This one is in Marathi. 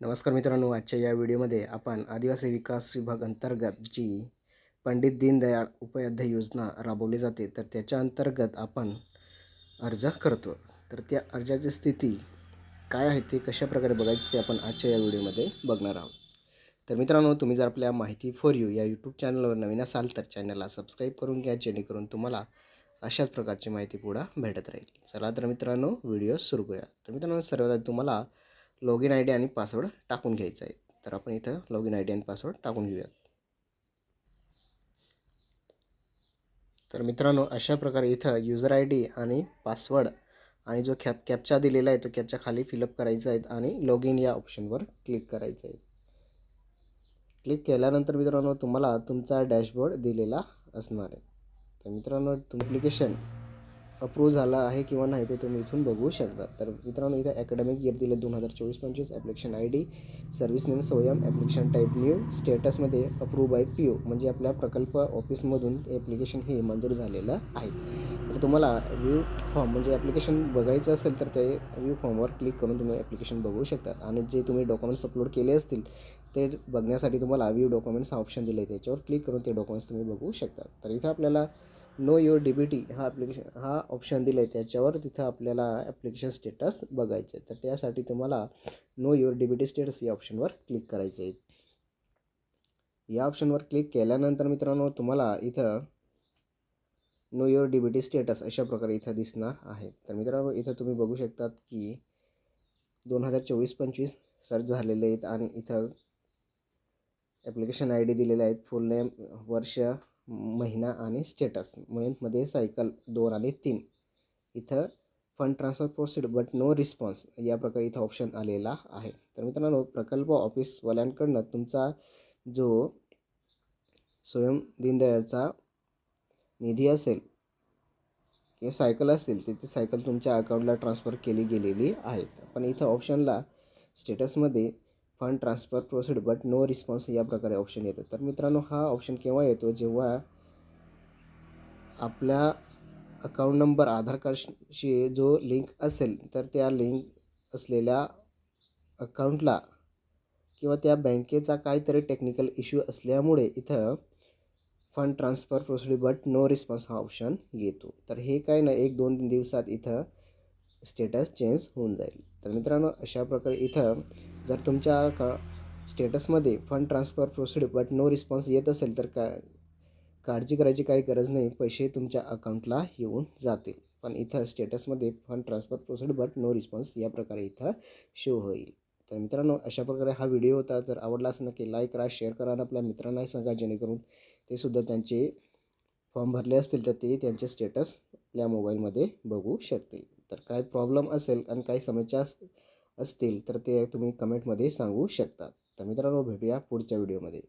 नमस्कार मित्रांनो आजच्या या व्हिडिओमध्ये आपण आदिवासी विकास विभाग अंतर्गत जी पंडित दीनदयाळ उपाध्याय योजना राबवली जाते तर त्याच्या अंतर्गत आपण अर्ज करतो. तर त्या अर्जाची स्थिती काय आहे ते कशाप्रकारे बघायची ते आपण आजच्या या व्हिडिओमध्ये बघणार आहोत. तर मित्रांनो तुम्ही जर आपल्या माहिती फॉर यू या यूट्यूब चॅनलवर नवीन असाल तर चॅनलला सबस्क्राईब करून घ्या जेणेकरून तुम्हाला अशाच प्रकारची माहिती पुढं भेटत राहील. चला तर मित्रांनो व्हिडिओ सुरू करूया. तर मित्रांनो सर्वात तुम्हाला लॉग इन आय डी आणि पासवर्ड टाकून घ्यायचा आहे. तर आपण इथं लॉगिन आय डी आणि पासवर्ड टाकून घेऊयात. तर मित्रांनो अशा प्रकारे इथं युजर आय डी आणि पासवर्ड आणि जो कॅप कॅपचा दिलेला आहे तो कॅपच्या खाली फिलअप करायचा आहे आणि लॉग इन या ऑप्शनवर क्लिक करायचं आहे. क्लिक केल्यानंतर मित्रांनो तुम्हाला तुमचा डॅशबोर्ड दिलेला असणार आहे. तर मित्रांनो तुम ॲप्लिकेशन अप्रूव्ह झाला आहे किंवा नाही ते तुम्ही इथून बघू शकता. तर मित्रांनो इथं अकॅडमिक इयर दिलं दोन हजार चोवीस पंचवीस application I D service name Swayam application type new स्टेटसमध्ये approve by P O म्हणजे आपल्या प्रकल्प ऑफिसमधून ॲप्लिकेशन हे मंजूर झालेलं आहे. तर तुम्हाला व्ह्यू फॉर्म म्हणजे ॲप्लिकेशन बघायचं असेल तर ते व्ह्यू फॉर्मवर क्लिक करून तुम्ही ॲप्लिकेशन बघू शकता. आणि जे तुम्ही डॉक्युमेंट्स अपलोड केले असतील ते बघण्यासाठी तुम्हाला व्ह्यू डॉक्युमेंट्स हा ऑप्शन दिले आहे त्याच्यावर क्लिक करून ते डॉक्युमेंट्स तुम्ही बघू शकता. तर इथं आपल्याला know your D B T हा ॲप्लिकेशन हा ऑप्शन दिला आहे त्याच्यावर. तिथं आपल्याला ॲप्लिकेशन स्टेटस बघायचं आहे तर त्यासाठी तुम्हाला know your D B T status या ऑप्शनवर क्लिक करायचं आहे या ऑप्शनवर क्लिक केल्यानंतर मित्रांनो तुम्हाला इथं know your D B T status अशा प्रकारे इथं दिसणार आहे. तर मित्रांनो इथं तुम्ही बघू शकतात की दोन हजार चोवीस पंचवीस सर्च झालेले आहेत आणि इथं ॲप्लिकेशन आय डी दिलेले आहेत फुल नेम वर्ष महिना आणि स्टेटस मंथमध्ये सायकल दोन आणि तीन. इथं fund transfer proceed but no response या प्रकारे इथं ऑप्शन आलेला आहे. तर मित्रांनो प्रकल्प ऑफिसवाल्यांकडनं तुमचा जो स्वयं दीनदयाळचा निधी असेल किंवा सायकल असेल तर ती सायकल तुमच्या अकाउंटला ट्रान्सफर केली गेलेली आहेत पण इथं ऑप्शनला स्टेटसमध्ये fund transfer proceed but no response या प्रकारे ऑप्शन येतो. तर मित्रांनो हा ऑप्शन केव्हा येतो? जेव्हा आपल्या अकाउंट नंबर आधार कार्डशी जो लिंक असेल तर त्या लिंक असलेल्या अकाउंटला किंवा त्या बँकेचा काहीतरी टेक्निकल इश्यू असल्यामुळे इथं fund transfer proceed but no response हा ऑप्शन येतो. तर हे काय ना एक दोन तीन दिवसात इथं स्टेटस चेंज होऊन जाईल. तर मित्रांनो अशा प्रकारे इथं जर तुमच्या का स्टेटसमध्ये fund transfer proceed but no response येत असेल तर का काळजी करायची काही गरज नाही. पैसे तुमच्या अकाउंटला येऊन जातील. पण इथं स्टेटसमध्ये fund transfer proceed but no response या प्रकारे इथं शो होईल. तर मित्रांनो अशा प्रकारे हा व्हिडिओ होता. जर आवडला असं नक्की लाईक करा शेअर करा आणि आपल्या मित्रांनाही सांगा जेणेकरून ते सुद्धा त्यांचे फॉर्म भरले असतील तर ते त्यांचे स्टेटस आपल्या मोबाईलमध्ये बघू शकतील. तर काय प्रॉब्लेम असेल आणि काही समस्या असतील तर ते तुम्ही कमेंटमध्ये सांगू शकता. तर मित्रांनो भेटूया पुढच्या व्हिडिओमध्ये